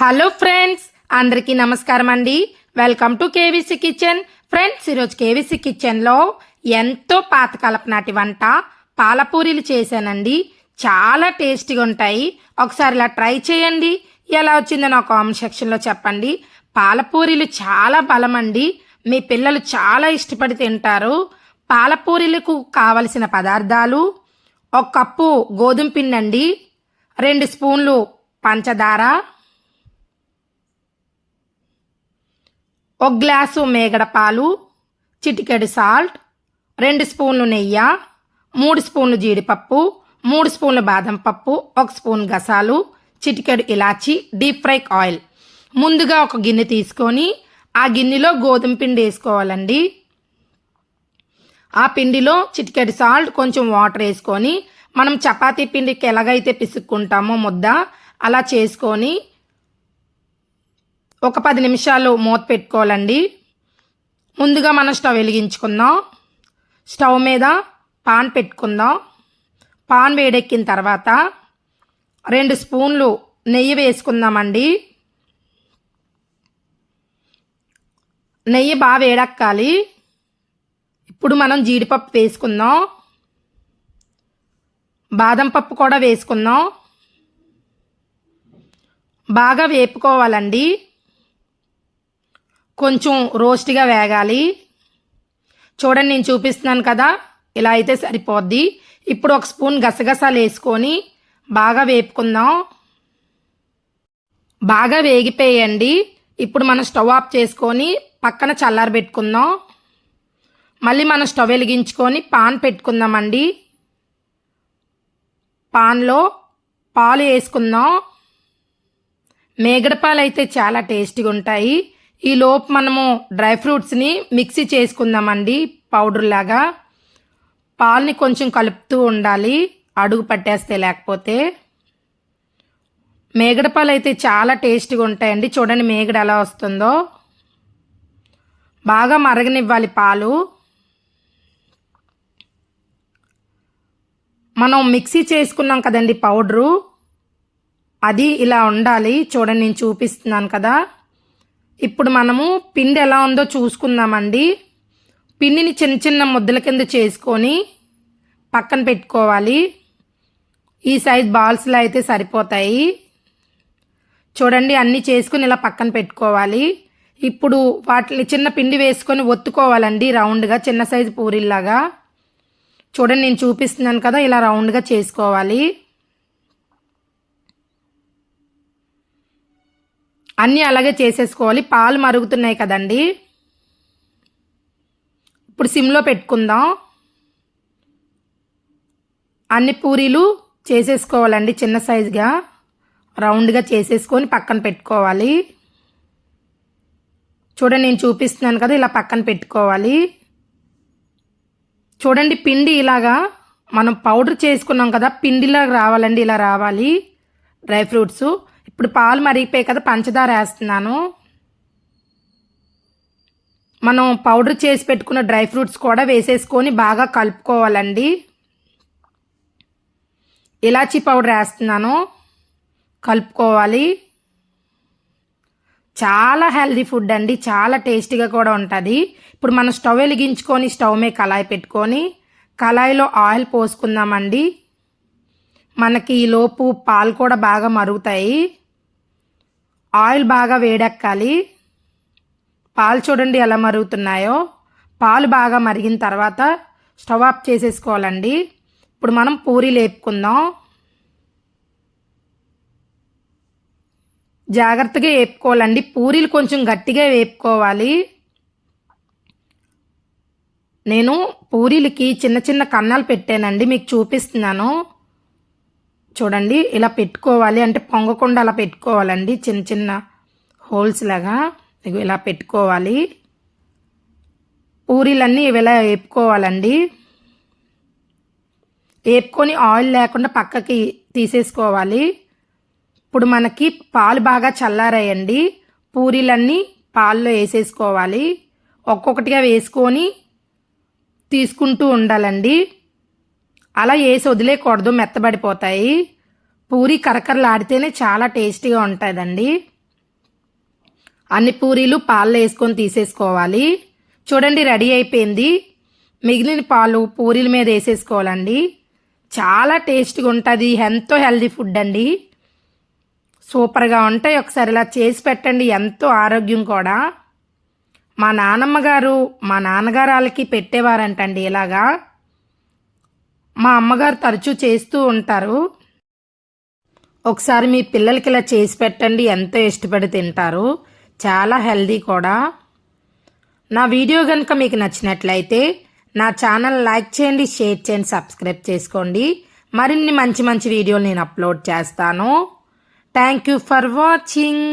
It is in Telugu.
హలో ఫ్రెండ్స్ అందరికీ నమస్కారం అండి. Welcome to KVC kitchen. Friends ఈరోజు కేవీసీ కిచెన్లో ఎంతో పాతకాలపు నాటి వంట పాలపూరీలు చేశానండి. చాలా టేస్టీగా ఉంటాయి. ఒకసారి ఇలా ట్రై చేయండి. ఎలా వచ్చిందో నా కామెంట్ సెక్షన్లో చెప్పండి. పాలపూరీలు చాలా బలం అండి మీ పిల్లలు చాలా ఇష్టపడి తింటారు. పాలపూరీలకు కావలసిన పదార్థాలు ఒక కప్పు గోధుమ పిండి అండి రెండు స్పూన్లు పంచదార ఒక గ్లాసు మేగడ పాలు చిటికెడు సాల్ట్ రెండు స్పూన్లు నెయ్యి మూడు స్పూన్లు జీడిపప్పు మూడు స్పూన్లు బాదం పప్పు ఒక స్పూన్ గసాలు చిటికెడు ఇలాచి డీప్ ఫ్రై ఆయిల్. ముందుగా ఒక గిన్నె తీసుకొని ఆ గిన్నెలో గోధుమ పిండి వేసుకోవాలండి. ఆ పిండిలో చిటికెడు సాల్ట్ కొంచెం వాటర్ వేసుకొని మనం చపాతీ పిండికి ఎలాగైతే పిసుక్కుంటామో ముద్ద అలా చేసుకొని ఒక పది నిమిషాలు మూత పెట్టుకోవాలండి. ముందుగా మనం స్టవ్ వెలిగించుకుందాం. స్టవ్ మీద పాన్ పెట్టుకుందాం. పాన్ వేడెక్కిన తర్వాత రెండు స్పూన్లు నెయ్యి వేసుకుందామండి. నెయ్యి బాగా వేడెక్కాలి. ఇప్పుడు మనం జీడిపప్పు వేసుకుందాం. బాదం పప్పు కూడా వేసుకుందాం. బాగా వేపుకోవాలండి. కొంచెం రోస్ట్గా వేగాలి. చూడండి నేను చూపిస్తున్నాను కదా ఇలా అయితే సరిపోద్ది. ఇప్పుడు ఒక స్పూన్ గసగసాలు వేసుకొని బాగా వేపుకుందాం. బాగా వేగిపోయండి ఇప్పుడు మనం స్టవ్ ఆఫ్ చేసుకొని పక్కన చల్లారబెట్టుకుందాం మళ్ళీ మనం స్టవ్ వెలిగించుకొని పాన్ పెట్టుకుందామండి. పాన్లో పాలు వేసుకుందాం. మేగడ పాలు అయితే చాలా టేస్టీగా ఉంటాయి. ఈ లోపు మనము డ్రై ఫ్రూట్స్ని మిక్సీ చేసుకుందామండి పౌడర్ లాగా. పాలని కొంచెం కలుపుతూ ఉండాలి అడుగు పట్టేస్తే లేకపోతే. మేగడపాలు అయితే చాలా టేస్టీగా ఉంటాయండి చూడండి మేగడ ఎలా వస్తుందో. బాగా మరగనివ్వాలి పాలు. మనం మిక్సీ చేసుకున్నాం కదండి పౌడరు. అది ఇలా ఉండాలి చూడండి నేను చూపిస్తున్నాను కదా. ఇప్పుడు మనము పిండి ఎలా ఉందో చూసుకుందామండి. పిండిని చిన్న చిన్న ముద్దల కింద చేసుకొని పక్కన పెట్టుకోవాలి. ఈ సైజ్ బాల్స్లో అయితే సరిపోతాయి. చూడండి అన్నీ చేసుకుని ఇలా పక్కన పెట్టుకోవాలి. ఇప్పుడు వాటిని చిన్న పిండి వేసుకొని ఒత్తుకోవాలండి రౌండ్గా చిన్న సైజు పూరిల్లాగా. చూడండి నేను చూపిస్తున్నాను కదా ఇలా రౌండ్గా చేసుకోవాలి. అన్నీ అలాగే చేసేసుకోవాలి. పాలు మరుగుతున్నాయి కదండి. ఇప్పుడు సిమ్లో పెట్టుకుందాం. అన్ని పూరీలు చేసేసుకోవాలండి చిన్న సైజుగా. రౌండ్గా చేసేసుకొని పక్కన పెట్టుకోవాలి. చూడండి నేను చూపిస్తున్నాను కదా ఇలా పక్కన పెట్టుకోవాలి. చూడండి పిండి ఇలాగా మనం పౌడర్ చేసుకున్నాం కదా పిండిలాగా రావాలండి ఇలా రావాలి. Dry fruits. ఇప్పుడు పాలు మరిగిపోయి కదా పంచదార వేస్తున్నాను. మనం పౌడర్ చేసి పెట్టుకున్న డ్రై ఫ్రూట్స్ కూడా వేసేసుకొని బాగా కలుపుకోవాలండి. ఇలాచీ పౌడర్ వేస్తున్నాను. కలుపుకోవాలి. చాలా హెల్దీ ఫుడ్ అండి చాలా టేస్టీగా కూడా ఉంటుంది. ఇప్పుడు మనం స్టవ్ వెలిగించుకొని స్టవ్ మీద కళాయి పెట్టుకొని కళాయిలో ఆయిల్ పోసుకుందామండి. మనకి ఈలోపు పాలు కూడా బాగా మరుగుతాయి. ఆయిల్ బాగా వేడెక్కాలి. పాలు చూడండి ఎలా మరుగుతున్నాయో. పాలు బాగా మరిగిన తర్వాత స్టవ్ ఆఫ్ చేసేసుకోవాలండి. ఇప్పుడు మనం పూరీలు వేపుకుందాం జాగ్రత్తగా వేపుకోవాలండి. పూరీలు కొంచెం గట్టిగా వేపుకోవాలి. నేను పూరీలకి చిన్న చిన్న కన్నాలు పెట్టానండి. మీకు చూపిస్తున్నాను. చూడండి ఇలా పెట్టుకోవాలి అంటే పొంగకుండా అలా పెట్టుకోవాలండి. చిన్న చిన్న హోల్స్ లాగా ఇలా పెట్టుకోవాలి. పూరీలన్నీ ఇలా వేపుకోవాలండి. వేపుకొని ఆయిల్ లేకుండా పక్కకి తీసేసుకోవాలి. ఇప్పుడు మనకి పాలు బాగా చల్లారాయండి. పూరీలన్నీ పాల్లో వేసేసుకోవాలి. ఒక్కొక్కటిగా వేసుకొని తీసుకుంటూ ఉండాలండి. అలా వేసి వదిలేయకూడదు మెత్తబడిపోతాయి. పూరి కరకరలాడితేనే చాలా టేస్టీగా ఉంటుందండి. అన్ని పూరీలు పాల్లో వేసుకొని తీసేసుకోవాలి. చూడండి రెడీ అయిపోయింది. మిగిలిన పాలు పూరీల మీద వేసేసుకోవాలండి. చాలా టేస్ట్గా ఉంటుంది ఎంతో హెల్దీ ఫుడ్ అండి. సూపర్గా ఉంటాయి. ఒకసారి ఇలా చేసి పెట్టండి ఎంతో ఆరోగ్యం కూడా. మా నానమ్మ గారు మా నాన్నగారు వాళ్ళకి పెట్టేవారంటండి ఇలాగా. మా అమ్మగారు తరచూ చేస్తూ ఉంటారు. ఒకసారి మీ పిల్లలకి ఇలా చేసి పెట్టండి ఎంతో ఇష్టపడి తింటారు. చాలా హెల్దీ కూడా. నా వీడియో కనుక మీకు నచ్చినట్లయితే నా ఛానల్ లైక్ చేయండి షేర్ చేయండి సబ్స్క్రైబ్ చేసుకోండి. మరిన్ని మంచి మంచి వీడియోలు నేను అప్లోడ్ చేస్తాను. Thank you for watching.